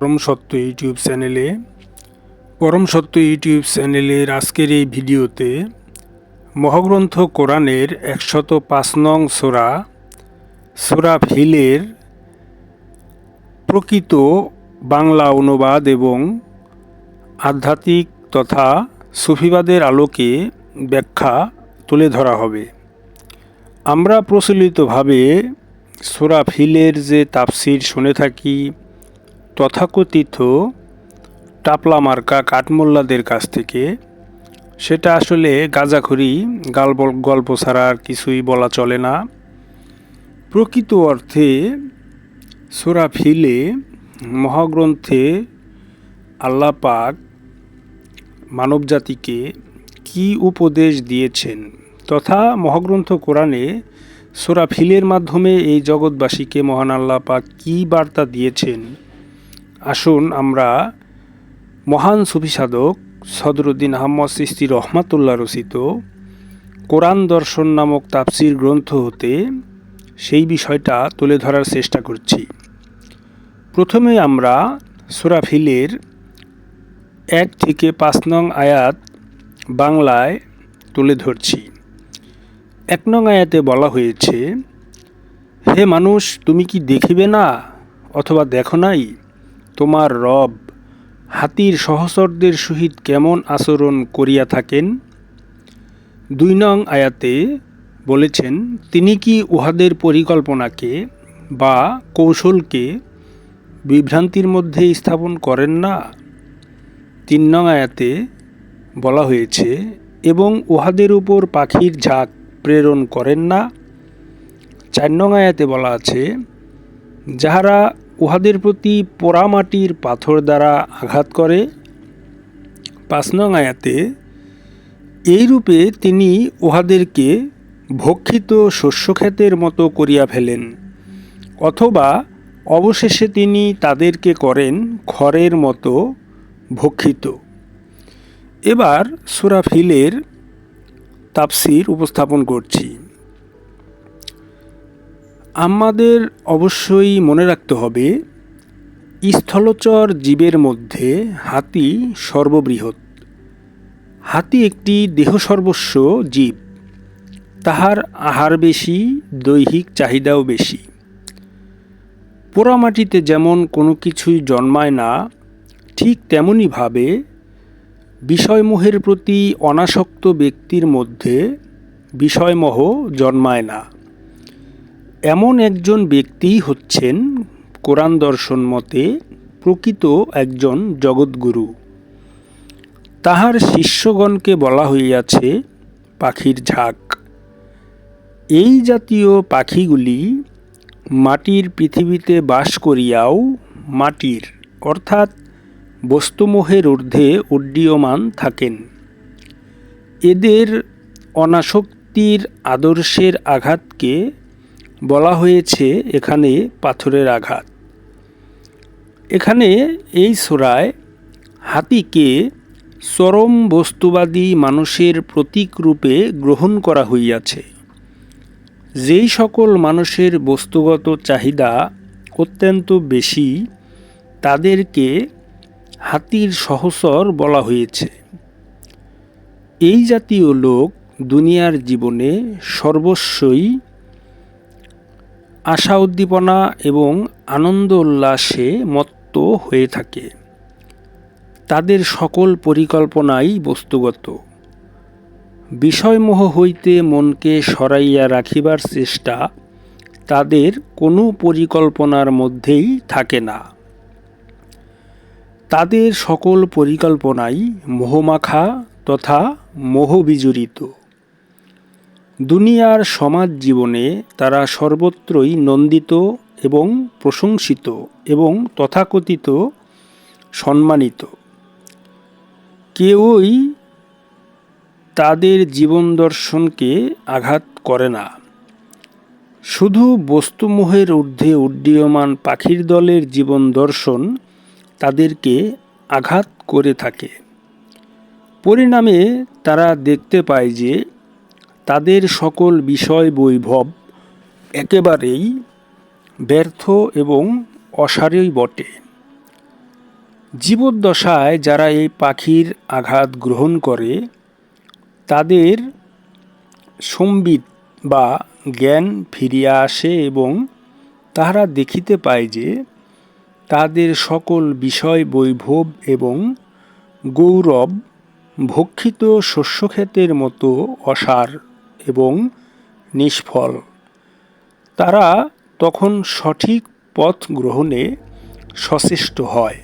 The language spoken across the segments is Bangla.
পরম সত্য ইউটিউব চ্যানেলে পরম সত্য ইউটিউব চ্যানেলের আজকের এই ভিডিওতে মহাগ্রন্থ কোরআনের একশত পাঁচ নং সোরা সোরা ফিলের প্রকৃত বাংলা অনুবাদ এবং আধ্যাত্মিক তথা সুফিবাদের আলোকে ব্যাখ্যা তুলে ধরা হবে। আমরা প্রচলিতভাবে সোরা ফিলের যে তাফসির শুনে থাকি তথাকথিত টাপলা মার্কা কাঠমোল্লাদের কাছ থেকে, সেটা আসলে গাঁজাখড়ি গাল্প গল্প ছাড়া আর কিছুই বলা চলে না। প্রকৃত অর্থে সোরা ফিলে মহাগ্রন্থে আল্লাহ পাক মানবজাতিকে কি উপদেশ দিয়েছেন তথা মহাগ্রন্থ কোরআনে সোরা ফিলের মাধ্যমে এই জগৎবাসীকে মহান আল্লাহ পাক কী বার্তা দিয়েছেন আসুন আমরা মহান সুফি সাধক সদরুদ্দিন আহমদ সিস্তি রহমাতুল্লাহ রচিত কোরআন দর্শন নামক তাফসির গ্রন্থ হতে সেই বিষয়টা তুলে ধরার চেষ্টা করছি। প্রথমে আমরা সুরাফিলের এক থেকে পাঁচ নং আয়াত বাংলায় তুলে ধরছি। এক নং আয়াতে বলা হয়েছে, হে মানুষ, তুমি কি দেখিবে না অথবা দেখো নাই? তোমার রব হাতির সহচরদের সহিত কেমন আচরণ করিয়া থাকেন? দুই নং আয়াতে বলেছেন, তিনি কি উহাদের পরিকল্পনাকে বা কৌশলকে বিভ্রান্তির মধ্যে স্থাপন করেন না? তিন নং আয়াতে বলা হয়েছে, এবং উহাদের উপর পাখির ঝাঁক প্রেরণ করেন না? চার নং আয়াতে বলা আছে, যাহারা উহাদের প্রতি পোড়ামাটির পাথর দ্বারা আঘাত করে। পাঁচ নং আয়াতে, এইরূপে তিনি উহাদেরকে ভক্ষিত শস্যক্ষেতের মতো করিয়া ফেলেন, অথবা অবশেষে তিনি তাদেরকে করেন খড়ের মতো ভক্ষিত। এবার সুরাফিলের তাপসির উপস্থাপন করছি। আমাদের অবশ্যই মনে রাখতে হবে, স্থলচর জীবের মধ্যে হাতি সর্ববৃহৎ। হাতি একটি দেহ সর্বস্ব জীব। তাহার আহার বেশি, দৈহিক চাহিদাও বেশি। পোড়ামাটিতে যেমন কোনো কিছুই জন্মায় না, ঠিক তেমনইভাবে বিষয়মোহের প্রতি অনাসক্ত ব্যক্তির মধ্যে বিষয়মোহ জন্মায় না। এমন একজন ব্যক্তিই হচ্ছেন কোরআন দর্শন মতে প্রকৃত একজন জগৎগুরু। তাহার শিষ্যগণকে বলা হইয়াছে, পাখির ঝাঁক। এই জাতীয় পাখিগুলি মাটির পৃথিবীতে বাস করিয়াও মাটির, অর্থাৎ বস্তুমোহের ঊর্ধ্বে উড্ডীয়মান থাকেন। এদের অনাসক্তির আদর্শের আঘাতকে বলা হয়েছে এখানে পাথরের আঘাত। এখানে এই সোরায় হাতিকে চরম বস্তুবাদী মানুষের প্রতীক রূপে গ্রহণ করা হইয়াছে। যেই সকল মানুষের বস্তুগত চাহিদা অত্যন্ত বেশি, তাদেরকে হাতির সহসর বলা হয়েছে। এই জাতীয় লোক দুনিয়ার জীবনে সর্বস্বই আশা উদ্দীপনা এবং আনন্দ উল্লাসে মত্ত হয়ে থাকে। তাদের সকল পরিকল্পনাই বস্তুগত। বিষয়মোহ হইতে মনকে সরাইয়া রাখিবার চেষ্টা তাদের কোনো পরিকল্পনার মধ্যেই থাকে না। তাদের সকল পরিকল্পনাই মোহমাখা তথা মোহবিজড়িত। দুনিয়ার সমাজ জীবনে তারা সর্বত্রই নন্দিত এবং প্রশংসিত এবং তথাকথিত সম্মানিত। কেউই তাদের জীবন দর্শনকে আঘাত করে না। শুধু বস্তুমোহের ঊর্ধ্বে উড্ডীয়মান পাখির দলের জীবন দর্শন তাদেরকে আঘাত করে থাকে। পরিণামে তারা দেখতে পায় যে তাদের সকল বিষয় বৈভব একেবারেই ব্যর্থ এবং অসারই বটে। জীবদ্দশায় যারা এই পাখির আঘাত গ্রহণ করে, তাদের সম্বিত বা জ্ঞান ফিরিয়া আসে এবং তাহারা দেখিতে পায় যে তাদের সকল বিষয় বৈভব এবং গৌরব ভক্ষিত শস্যক্ষেতের মতো অসার। এবং নিষ্ফল। তারা তখন সঠিক পথ গ্রহণে সচেষ্ট হয়।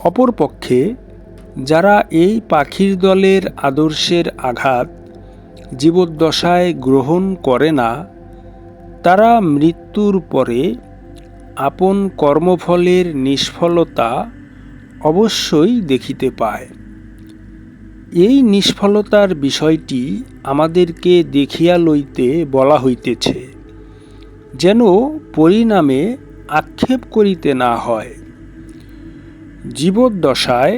অপরপক্ষে, যারা এই পাখির দলের আদর্শের আঘাত জীবদ্দশায় গ্রহণ করে না, তারা মৃত্যুর পরে আপন কর্মফলের নিষ্ফলতা অবশ্যই দেখিতে পায়। এই নিষ্ফলতার বিষয়টি আমাদেরকে দেখিয়া লইতে বলা হইতেছে, যেন পরিণামে আক্ষেপ করিতে না হয়। জীবদ্দশায়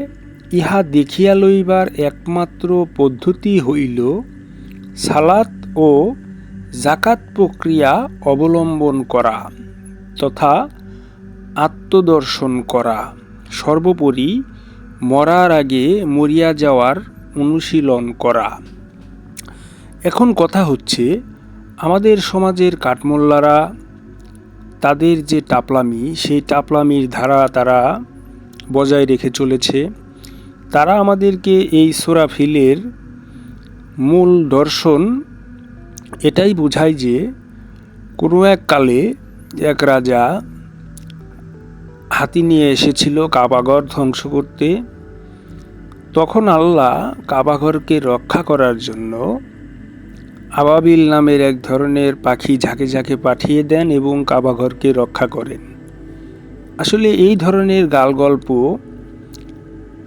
ইহা দেখিয়া লইবার একমাত্র পদ্ধতি হইল সালাত ও জাকাত প্রক্রিয়া অবলম্বন করা তথা আত্মদর্শন করা। সর্বোপরি মরার আগে মরিয়া যাওয়ার অনুশীলন করা। এখন কথা হচ্ছে, আমাদের সমাজের কাঠমোল্লারা তাদের যে টাপলামি, সেই টাপলামির ধারা তারা বজায় রেখে চলেছে। তারা আমাদেরকে এই সোরাফিলের মূল দর্শন এটাই বোঝায় যে, কোনো এক কালে এক রাজা হাতি নিয়ে এসেছিল কাবাগর ধ্বংস করতে। তখন আল্লাহ কাবাঘরকে রক্ষা করার জন্য আবাবিল নামের এক ধরনের পাখি ঝাঁকে ঝাঁকে পাঠিয়ে দেন এবং কাবাঘরকে রক্ষা করেন। আসলে এই ধরনের গাল গল্প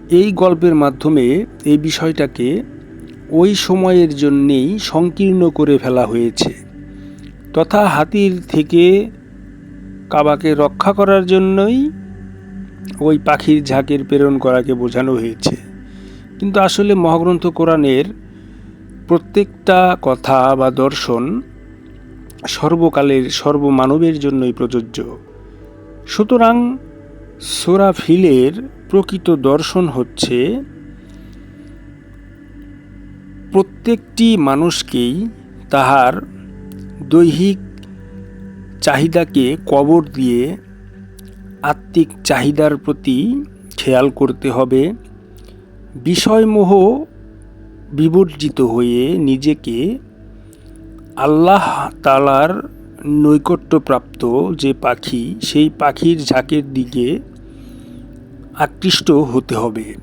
এই গল্পের মাধ্যমে এই বিষয়টাকে ওই সময়ের জন্যেই সংকীর্ণ করে ফেলা হয়েছে। তথা হাতির থেকে কাবাকে রক্ষা করার জন্যই ওই পাখির ঝাঁকের প্রেরণ করাকে বোঝানো হয়েছে। কিন্তু আসলে মহাগ্রন্থ কোরআনের প্রত্যেকটা কথা বা দর্শন সর্বকালের, সর্বমানবের জন্যই প্রযোজ্য। সুতরাং সোরাফিলের প্রকৃত দর্শন হচ্ছে প্রত্যেকটি মানুষকেই তাহার দৈহিক চাহিদাকে কবর দিয়ে আত্মিক চাহিদার প্রতি খেয়াল করতে হবে। বিষয়মোহ বিবর্জিত হয়ে নিজেকে আল্লাহ তালার নৈকট্যপ্রাপ্ত যে পাখি, সেই পাখির ঝাঁকের দিকে আকৃষ্ট হতে হবে।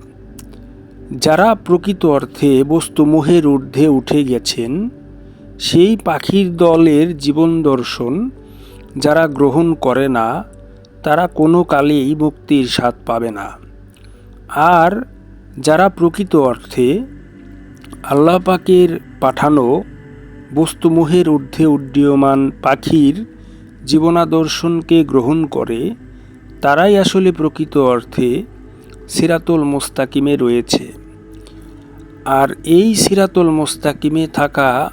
যারা প্রকৃত অর্থে বস্তুমোহের ঊর্ধ্বে উঠে গেছেন, সেই পাখির দলের জীবন দর্শন যারা গ্রহণ করে না, তারা কোনো কালেই মুক্তির স্বাদ পাবে না। আর যারা প্রকৃত অর্থে আল্লাহ পাকের পাঠানো বস্তুমোহের ঊর্ধ্বে উড্ডীয়মান পাখির জীবনাদর্শনকে গ্রহণ করে, তারাই আসলে প্রকৃত অর্থে সিরাতুল মোস্তাকিমে রয়েছে। আর এই সিরাতুল মোস্তাকিমে থাকা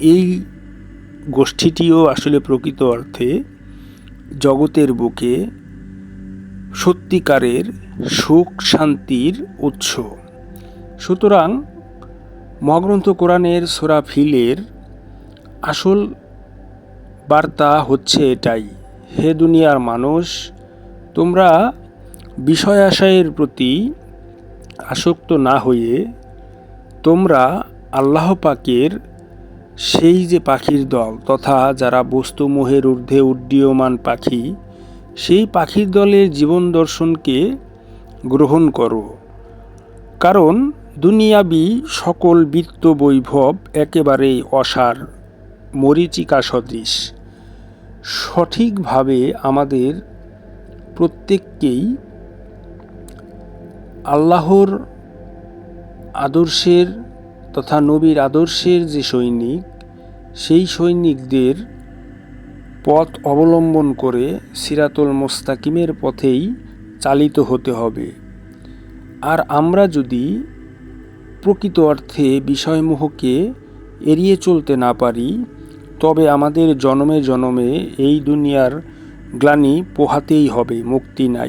এই গোষ্ঠীটিও আসলে প্রকৃত অর্থে জগতের বুকে সত্যিকারের সুখ শান্তির উৎস। সুতরাং মহাগ্রন্থ কোরআনের সোরা ফিলের আসল বার্তা হচ্ছে এটাই, হে দুনিয়ার মানুষ, তোমরা বিষয় আশয়ের প্রতি আসক্ত না হয়ে তোমরা আল্লাহ পাকের সেই যে পাখির দল তথা যারা বস্তুমোহের ঊর্ধ্বে উড্ডীয়মান পাখি সেই পাখির দলের জীবন দর্শনকে গ্রহণ করো। কারণ দুনিয়াবি সকল বৃত্ত বৈভব একেবারেই অসার, মরিচিকা সদৃশ। সঠিকভাবে আমাদের প্রত্যেককেই আল্লাহর আদর্শের তথা নবীর আদর্শের যে সৈনিক, সেই সৈনিকদের পথ অবলম্বন করে সিরাতুল মোস্তাকিমের পথেই চালিত হতে হবে। আর আমরা যদি প্রকৃত অর্থে বিষয়মোহকে এড়িয়ে চলতে না পারি, তবে আমাদের জনমে জনমে এই দুনিয়ার গ্লানি পোহাতেই হবে, মুক্তি নাই।